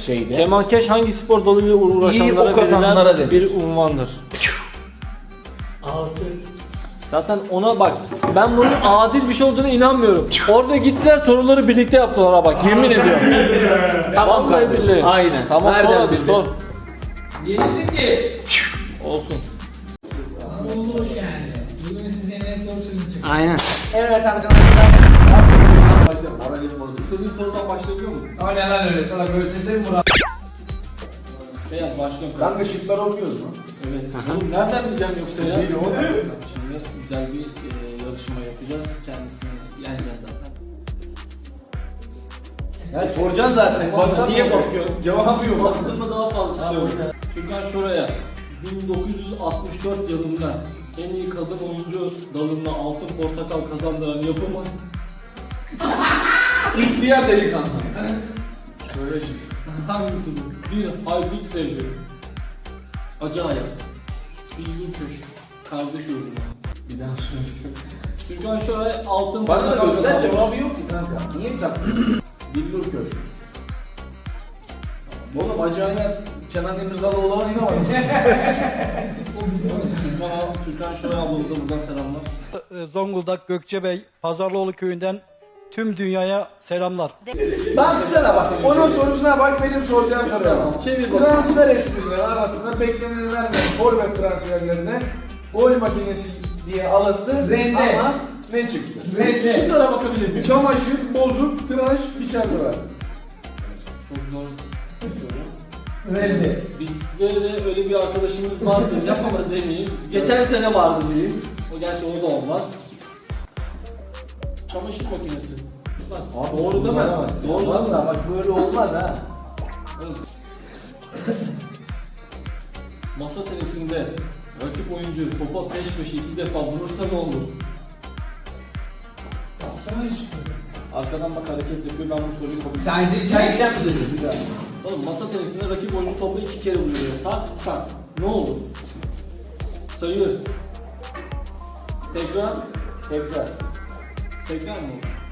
şeyde. Kemankeş hangi spor dalıyla uğraşanlara ok verilen denir. bir unvandır? Altı. Zaten ona bak. Ben bunun adil bir şey olduğuna inanmıyorum. Orada gittiler soruları birlikte yaptılar ha bak yemin ediyorum. Tamam kardeşim. billahi. Aynen. Tamam Nereden sor bildin? sor. Yenildi ki. Olsun. Hoş geldiniz. Bugün size ne soru çözecek? Aynen. Evet arkadaşlar. Başlayalım. Moralim bozuk. İstediğin sorudan başlayabiliyor muyum? O ne lan öyle? Sana göstersene Murat. Beyaz başlıyorum. Kanka şıkları okuyoruz mu? Evet. Oğlum nereden bileceğim yoksa ya? Değil oğlum. Şimdi güzel bir e, yarışma yapacağız. Kendisini yeneceğiz zaten. Ya soracaksın zaten. Baksana niye bakıyor? bakıyor? Cevabı yok. Baktığında daha fazla şey oluyor. Türkan şuraya 1964 yılında en iyi kadın oyuncu dalında altın portakal kazandıran yapımı İhtiyar delikanlı. Şöyle şimdi. Hangisi bu? Bir Haybik Sevgi. Acı Hayat. Bilgin Köşk. Kardeş Yurdu. Bir daha söylesin. Türkan şuraya altın Bana göster cevabı yok ki kanka. Niye saklıyorsun? Billur Köşk. Oğlum acayip Kenan Demirzalıoğlu olan yine var. Türkan, Türkan şuraya ablamıza buradan selamlar. Ee, Zonguldak Gökçebey Pazarlıoğlu köyünden tüm dünyaya selamlar. Baksana bak. Onun sorusuna bak benim soracağım soruya bak. Çevir. Transfer esprileri arasında beklenilen forvet transferlerine gol makinesi diye alındı. Rende. Ama ne çıktı? Şu tarafa bakabilir miyim? Çamaşır, bozuk, tıraş, içeride var. Çok zor bir soru. Verdi. Bizde de öyle bir arkadaşımız vardı. Yapamadı demeyeyim. Geçen sene vardı diyeyim. O gerçi o da olmaz. Çamaşır makinesi. Bak, doğru değil mi? Doğru değil mi? Bak böyle olmaz ha. Masa tenisinde rakip oyuncu topa peş peşe iki defa vurursa ne olur? Ne çıktı? Arkadan bak hareket yapıyor ben bu soruyu kabul Çaycı, çay içeceğim mi dedin? Oğlum masa tenisinde rakip oyuncu topu iki kere vuruyor. Tak tak. Ne olur? Sayı. Tekrar. Tekrar. Tekrar mı olur?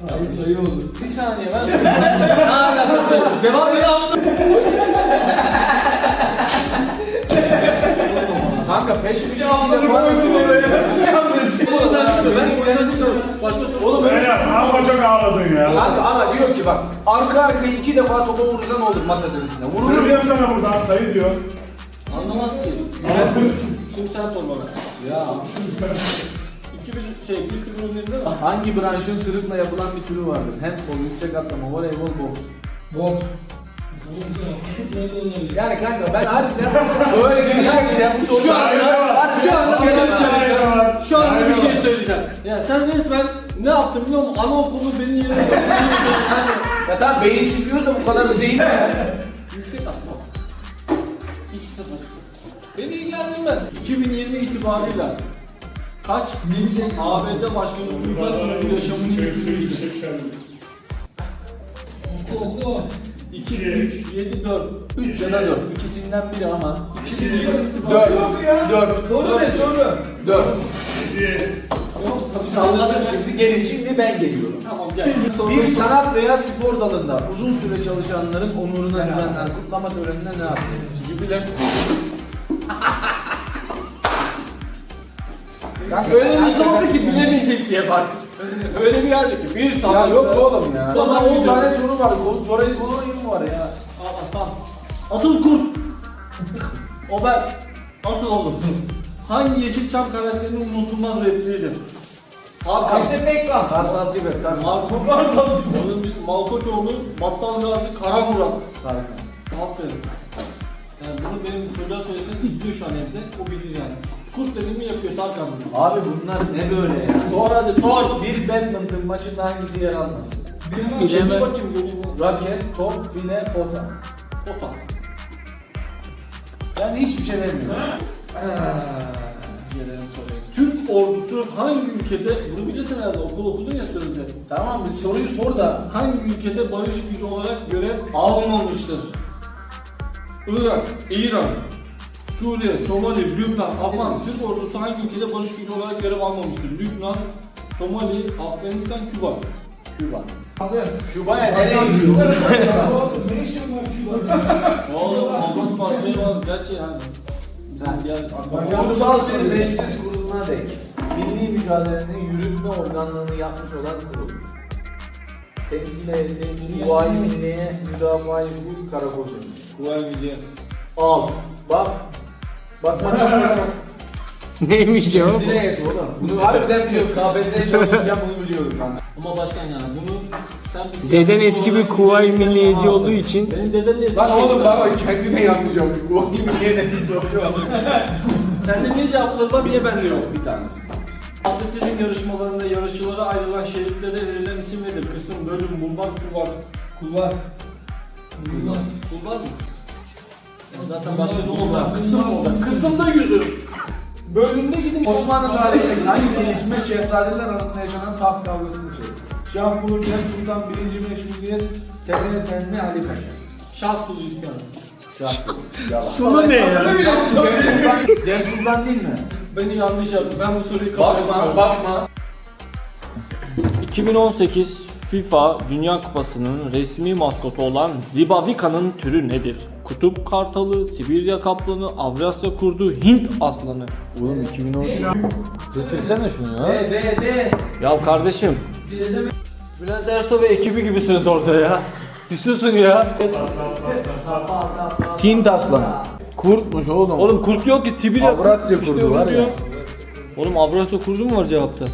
Hayır sayı olur. Bir saniye ben söyleyeyim. Cevap ver aldım. Kanka peş bir. Başka soru. Oğlum Beyler amma çok ağladın ya. Kanka ama diyor ki bak arka arkaya iki defa topa vurursa ne olur masa tenisinde? Vurur mu? Söylüyorum sana buradan sayı diyor. anlamaz ki. Şimdi sen sor bana. Ya Bir şey sıfır önlerinde mi? hangi branşın sırıkla yapılan bir türü vardır? Handball, yüksek atlama, voleybol, boks. Bok. Futbolda olabilir. Yani kanka ben harbiden öyle bir ya bu soru. Şu anda, şu anda bir şey söyleyeceğim. var. Şu anda bir şey söyleyeceğim. Ya sen resmen ne yaptın biliyor musun? Anaokulu beni yerine yani Ya tamam beyinsiz diyoruz da bu kadar da değil mi? yüksek atma. 2-0. Beni ilgilendirmez. 2020 itibarıyla kaç ABD Başkanı suikast yaşamını yitirmiştir? Oku oku. 2, 3, 7, 4. 3 ya da 4. İkisinden biri ama. 2020 4. itibarıyla 4. Soru ne soru? 4. Bir. Salladım şimdi gelin şimdi ben geliyorum. Tamam gel. Bir sanat veya spor dalında uzun süre çalışanların onuruna düzenlenen kutlama töreninde ne yaptı? Jübile. Öyle bir sordu ki bilemeyecek diye bak. Öyle bir yerde ki bir Ya saat. yok oğlum ya. Bana Bana 10 on tane soru var. Kol sorayım kolayım mı var ya? Allah tamam. Atıl kurt. Ober. Atıl oğlum. Hangi Yeşilçam karakterinin unutulmaz repliğidir? Hakan. Ajde Pekkan. Kartal Tibet. Marco Kartal. Onun bir Malkoçoğlu, Battal Gazi, Kara Murat. Aferin. Yani bunu benim çocuğa söylesem izliyor şu an evde. O bilir yani. Kurt dediğimi yapıyor Tarkan. bunu. Abi bunlar ne böyle ya? Sor hadi sor. Bir badminton maçında hangisi yer almaz? Bilemem. Çekil bakayım göreyim. Raket, top, file, pota. Ota. Yani hiçbir şey demiyorum. Türk ordusu hangi ülkede, bunu bilirsin herhalde okul okudun ya sözce. Tamam bir soruyu sor da. Hangi ülkede barış gücü olarak görev almamıştır? Irak, İran, Suriye, Somali, Lübnan, Afgan. Türk ordusu hangi ülkede barış gücü olarak görev almamıştır? Lübnan, Somali, Afganistan, Küba. Küba. Küba'ya nereye gidiyor? Ne işin var Küba'da? Oğlum olmaz parçayı var. Gerçi yani. Ulusal bir meclis kuruluna dek milli mücadelenin yürütme organlığını yapmış olan kurul. Temsil heyeti Kuvayi Milliye Müdafaa Hukuk Karakolu. Kuvay Milliye. Al. Bak. Bak bak bak. Neymiş o? Temsil heyeti oğlum. Bunu harbiden biliyorum. KPSS'ye çalışacağım bunu biliyorum kanka. Ama başkan yani bunu sen bir Deden eski bir Kuvayi Milliyeci olduğu için Benim dedem de eski Lan oğlum baba kendine yanlış olmuş. Kuvayi Milliye de hiç olmuş. Sende niye cevapları var niye bende yok bir tanesi? Atletizm yarışmalarında yarışçılara ayrılan şeritlere verilen isim nedir? Kısım, bölüm, bulvar, kulvar. Kulvar. Kulvar. Kulvar mı? Zaten başka olacak? Kısım olacak. Kısımda yüzü. Bölümde gidin. Osmanlı tarihindeki hangi gelişme şehzadeler arasında yaşanan taht kavgasını içerir? Şah Bulu, Cem Sultan, 1. Meşrutiyet, Tepene Tenme, Ali Paşa. Şah Sulu İskan. Şah sonu ne ya? Cem Sultan, Cem Sultan değil mi? Beni yanlış yaptı. Ben bu soruyu kabul Bakma, bakma. 2018 FIFA Dünya Kupası'nın resmi maskotu olan Zibavika'nın türü nedir? Kutup kartalı, Sibirya kaplanı, Avrasya kurdu, Hint aslanı. Oğlum 2018. Getirsene şunu ya. De, de, de. Ya kardeşim. Bülent Ersoy ve ekibi gibisiniz orada ya. Bir susun ya. Hint aslanı. Kurtmuş oğlum. Oğlum kurt yok ki Sibirya Avrasya kurdu var ya. Oğlum Avrasya kurdu mu var cevapta?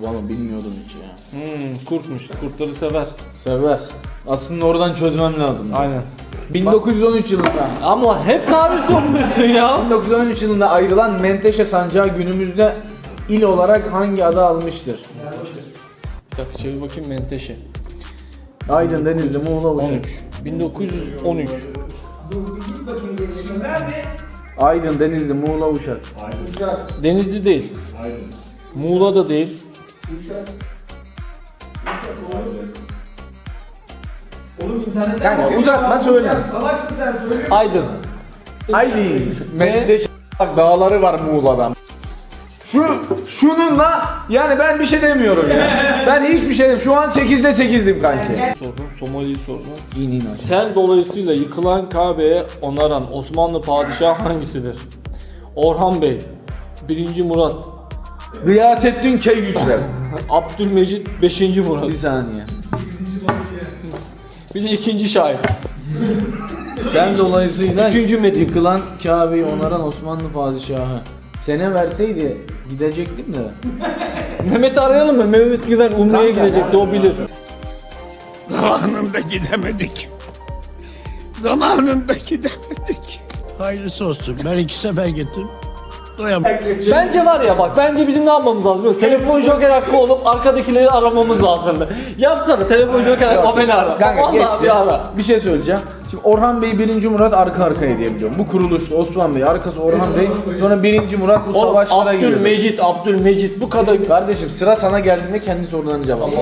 Valla bilmiyordum hiç ya. Hmm, kurtmuş. Kurtları sever. Sever. Aslında oradan çözmem lazım. Aynen. 1913 yılında Ama hep tarih sormuşsun ya. 1913 yılında ayrılan Menteşe sancağı günümüzde il olarak hangi adı almıştır? Bir dakika çevir bakayım Menteşe. Aydın, Denizli, Muğla, Uşak. 13. 1913. Aydın, Denizli, Muğla, Uşak. Denizli değil. Muğla da değil. Kanka uzatma söyle. Aydın. Aydın. Menteşe bak dağları var Muğla'dan. Şu şununla yani ben bir şey demiyorum ya. ben hiçbir şey demiyorum. Şu an 8'de 8'dim kanki. Sorun. Somali sorunu. İn in aşağı. Sel dolayısıyla yıkılan Kabe'ye onaran Osmanlı padişahı hangisidir? Orhan Bey. 1. Murat. Gıyasettin Keyhüsrev. Abdülmecit 5. Murat. Bir saniye. Bir de ikinci şair. Sen dolayısıyla Üçüncü Metin. yıkılan Kabe'yi onaran Osmanlı padişahı. Sene verseydi gidecektim de. Mehmet'i arayalım mı? Mehmet Güven Umre'ye Kanka, gidecekti o bilir. Zamanında gidemedik. Zamanında gidemedik. Hayırlısı olsun. Ben iki sefer gittim. Doyamadım. Bence var ya bak bence bizim ne yapmamız lazım? Telefon joker hakkı olup arkadakileri aramamız lazım. Yapsana telefon joker hakkı o beni ara. Kanka Vallahi geçti. bir ara. Bir şey söyleyeceğim. Şimdi Orhan Bey 1. Murat arka arkaya diye biliyorum. Bu kuruluşta Osman Bey, arkası Orhan Bey, sonra 1. Murat bu Oğlum savaşlara giriyor. Abdülmecit, Abdülmecit bu kadar Kardeşim sıra sana geldiğinde kendi sorularını cevapla.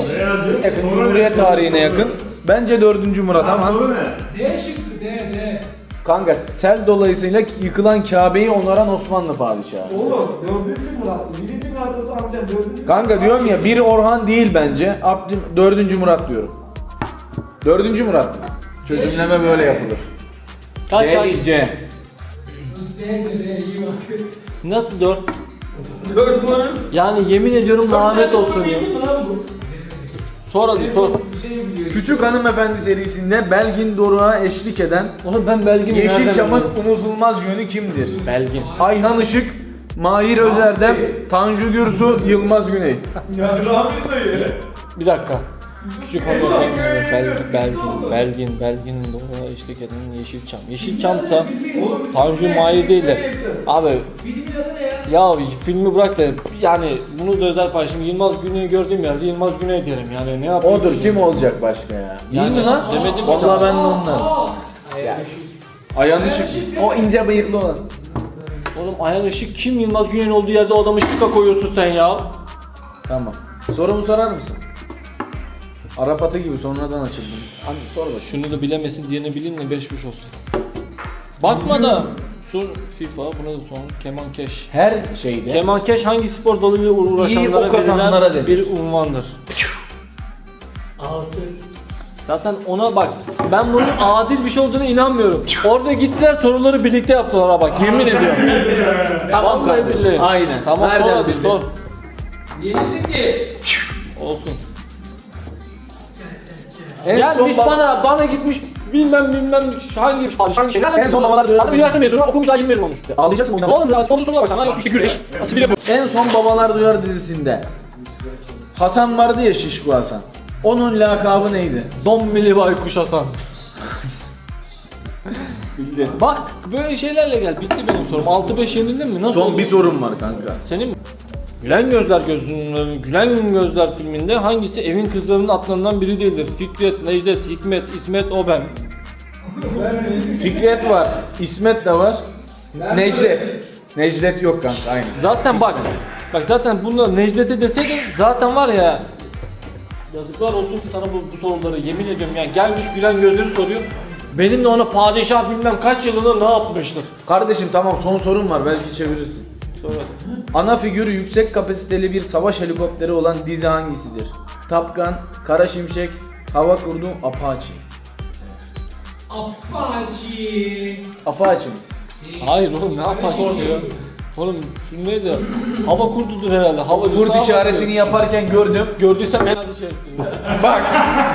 Yakın Cumhuriyet tarihine yakın. Bence 4. Murat ama D şıkkı D D. kanka sel dolayısıyla yıkılan Kabe'yi onaran Osmanlı padişahı. Oğlum dördüncü Murat. Birinci Murat olsa amcam dördüncü Kanka diyorum ya bir Orhan değil bence. Abdül 4. Murat diyorum. 4. Murat. Çözümleme böyle yapılır. kaç kaç? D, C. Nasıl dört? Dört mü? Yani yemin ediyorum lanet olsun ya. Sor hadi sor. Küçük Hanımefendi serisinde Belgin Doruk'a eşlik eden Oğlum ben Belgin'i nereden Yeşilçam'ın unutulmaz yönü kimdir? Belgin. Ayhan Işık, Mahir Özerdem, Tanju Gürsu, Yılmaz Güney. Bir dakika. Küçük hanımefendi Belgin, Belgin, Belgin, Belgin doğru eşlik eden Yeşilçam. Yeşilçam'sa Tanju Mahir değil de abi ya filmi bırak da yani bunu da özel paylaşım Yılmaz Güney'i gördüğüm yerde Yılmaz Güney derim yani ne yapayım? Odur kim olacak başka ya? Yani Değil mi lan? demedim mi? Vallahi ben de ondan. Ayhan Işık. O ince bıyıklı olan. Oğlum Ayhan Işık kim Yılmaz Güney'in olduğu yerde o adamı şıka koyuyorsun sen ya? Tamam. Sorumu sorar mısın? Arap atı gibi sonradan açıldım. Hadi sor bakayım. Şunu da bilemesin diğerini bilin de 5 olsun. Bakma da sor FIFA buna da son kemankeş. Her şeyde. Kemankeş hangi spor dalıyla uğraşanlara İyi ok atanlara verilen denir. bir unvandır? Zaten ona bak. Ben bunun adil bir şey olduğuna inanmıyorum. Orada gittiler soruları birlikte yaptılar ha bak yemin ediyorum. Tamam Vallahi kardeşim. billahi. Aynen. Tamam Nereden sor bildin? sor. Yenildik ki. Olsun. En son Gelmiş baba- bana bana gitmiş bilmem bilmem hangi hangi şey. En son babalar Adam üniversite mezunu okumuş daha 20 mezun olmuş. Ağlayacaksın oyundan. Oğlum ya soru sorular başlar. Yok işte güreş. Yapıyor. En son Babalar Duyar dizisinde Hasan vardı ya Şişko Hasan. Onun lakabı neydi? Don Mili Baykuş Hasan. Bak böyle şeylerle gel. Bitti benim sorum. 6-5 yenildin mi? Nasıl Son oldu? bir sorum var kanka. Senin mi? Gülen Gözler gözünün Gülen Gözler filminde hangisi evin kızlarının adlarından biri değildir? Fikret, Necdet, Hikmet, İsmet, o ben. Fikret var, İsmet de var. Necdet. Necdet yok kanka aynen. Zaten bak. Bak zaten bunu Necdet'e deseydin zaten var ya. Yazıklar olsun ki sana bu, bu soruları yemin ediyorum yani gelmiş Gülen Gözleri soruyor. Benim de ona padişah bilmem kaç yılında ne yapmıştır. Kardeşim tamam son sorum var belki çevirirsin. Sonra. Ana figürü yüksek kapasiteli bir savaş helikopteri olan dizi hangisidir? Top Gun, Kara Şimşek, Hava Kurdu, Apache. Apache. Apache mi? Hayır oğlum ne yapacaksın ya? Oğlum şu neydi? Hava kurdudur herhalde. Hava Kurt işaretini yaparken gördüm. Gördüysem en az şeysiniz. Bak.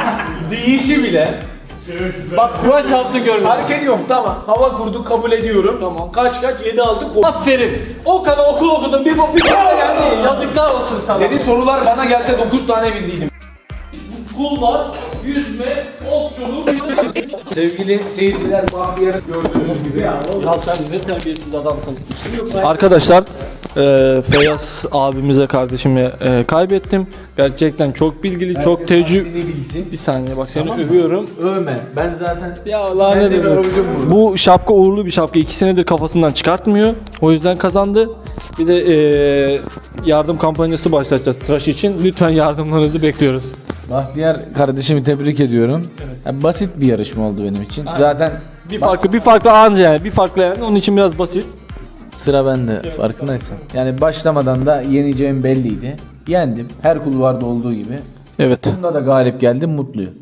Değişi bile. Bak Kur'an çarptı görmedim. Fark ediyorum tamam. Hava kurdu kabul ediyorum. Tamam. Kaç kaç 7 6 Aferin. O kadar okul okudun bir bu bir tane geldi. Yazıklar olsun sana. Senin sorular bana gelse 9 tane bildiydim. kul var, yüzme, okçuluk. Sevgili seyirciler Bahtiyar'ı gördüğünüz gibi. ya sen ne terbiyesiz adamsın. Arkadaşlar e, Feyyaz abimize kardeşimi e, kaybettim. Gerçekten çok bilgili, çok tecrübe. Ne bilsin? Bir saniye bak seni övüyorum. Övme. Ben zaten Ya lanet bir olsun. burada. Bu şapka uğurlu bir şapka. İki senedir kafasından çıkartmıyor. O yüzden kazandı. Bir de e, yardım kampanyası başlatacağız tıraş için. Lütfen yardımlarınızı bekliyoruz. Bahtiyar kardeşimi tebrik ediyorum. Ya basit bir yarışma oldu benim için. Zaten Bir farklı bir farklı anca yani. Bir farklı yani. Onun için biraz basit. Sıra bende farkındaysan. Yani başlamadan da yeneceğim belliydi. Yendim. Her kulvarda olduğu gibi. Evet. Bunda da galip geldim mutluyum.